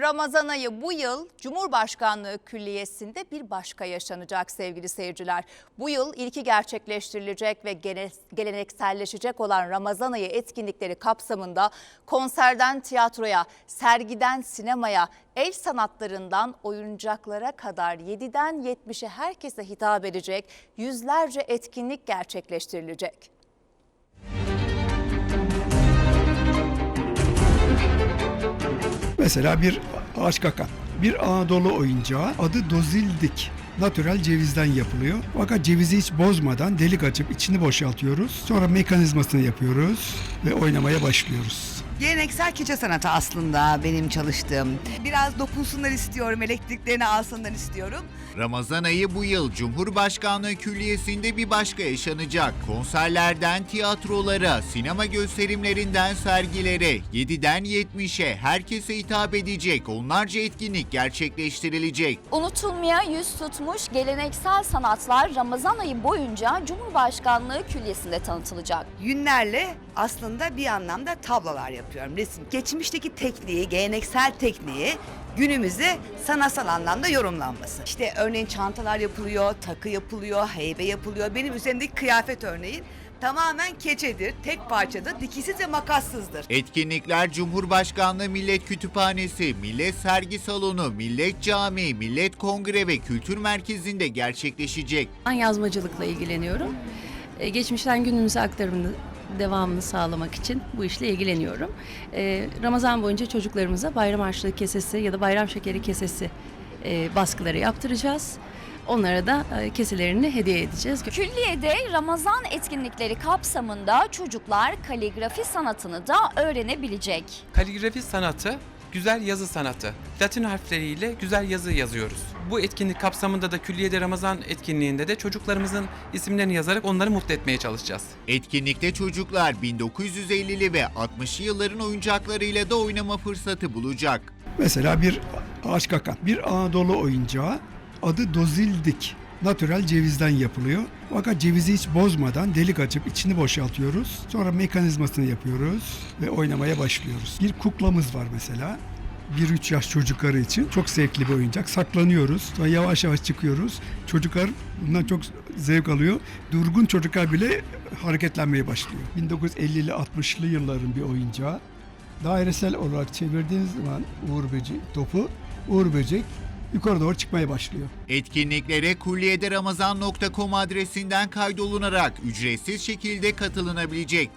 Ramazan ayı bu yıl Cumhurbaşkanlığı Külliyesi'nde bir başka yaşanacak sevgili seyirciler. Bu yıl ilki gerçekleştirilecek ve gelenekselleşecek olan Ramazan ayı etkinlikleri kapsamında konserden tiyatroya, sergiden sinemaya, el sanatlarından oyuncaklara kadar 7'den 70'e herkese hitap edecek yüzlerce etkinlik gerçekleştirilecek. Mesela bir ağaç kakan. Bir Anadolu oyuncağı adı dozildik. Natürel cevizden yapılıyor. Fakat cevizi hiç bozmadan delik açıp içini boşaltıyoruz. Sonra mekanizmasını yapıyoruz ve oynamaya başlıyoruz. Geleneksel keçe sanatı aslında benim çalıştığım. Biraz dokunsunlar istiyorum, elektriklerini alsınlar istiyorum. Ramazan ayı bu yıl Cumhurbaşkanlığı Külliyesi'nde bir başka yaşanacak. Konserlerden tiyatrolara, sinema gösterimlerinden sergilere, 7'den 70'e herkese hitap edecek onlarca etkinlik gerçekleştirilecek. Unutulmaya yüz tutmuş geleneksel sanatlar Ramazan ayı boyunca Cumhurbaşkanlığı Külliyesi'nde tanıtılacak. Yünlerle aslında bir anlamda tablolar yapıyorum, resim. Geçmişteki tekniği, geleneksel tekniği günümüze sanatsal anlamda yorumlanması. İşte örneğin çantalar yapılıyor, takı yapılıyor, heybe yapılıyor. Benim üzerimdeki kıyafet örneğin tamamen keçedir, tek parçadır, dikişsiz ve makassızdır. Etkinlikler Cumhurbaşkanlığı Millet Kütüphanesi, Millet Sergi Salonu, Millet Camii, Millet Kongre ve Kültür Merkezi'nde gerçekleşecek. Ben yazmacılıkla ilgileniyorum. Ee, Geçmişten günümüze aktarımını devamını sağlamak için bu işle ilgileniyorum. Ee, Ramazan boyunca çocuklarımıza bayram harçlığı kesesi ya da bayram şekeri kesesi e, baskıları yaptıracağız. Onlara da e, keselerini hediye edeceğiz. Külliye'de Ramazan etkinlikleri kapsamında çocuklar kaligrafi sanatını da öğrenebilecek. Kaligrafi sanatı güzel yazı sanatı. Latin harfleriyle güzel yazı yazıyoruz. Bu etkinlik kapsamında da Külliye'de Ramazan etkinliğinde de çocuklarımızın isimlerini yazarak onları mutlu etmeye çalışacağız. Etkinlikte çocuklar 1950'li ve 60'lı yılların oyuncaklarıyla da oynama fırsatı bulacak. Mesela bir ağaç kakan. Bir Anadolu oyuncağı adı dozildik. Natürel cevizden yapılıyor. Fakat cevizi hiç bozmadan delik açıp içini boşaltıyoruz. Sonra mekanizmasını yapıyoruz ve oynamaya başlıyoruz. Bir kuklamız var mesela. 1-3 yaş çocukları için çok zevkli bir oyuncak. Saklanıyoruz. Sonra yavaş yavaş çıkıyoruz. Çocuklar bundan çok zevk alıyor. Durgun çocuklar bile hareketlenmeye başlıyor. 1950'li 60'lı yılların bir oyuncağı. Dairesel olarak çevirdiğiniz zaman Uğur Böcek topu, Uğur Böcek yukarı doğru çıkmaya başlıyor. Etkinliklere kulliyederamazan.com adresinden kaydolunarak ücretsiz şekilde katılınabilecek.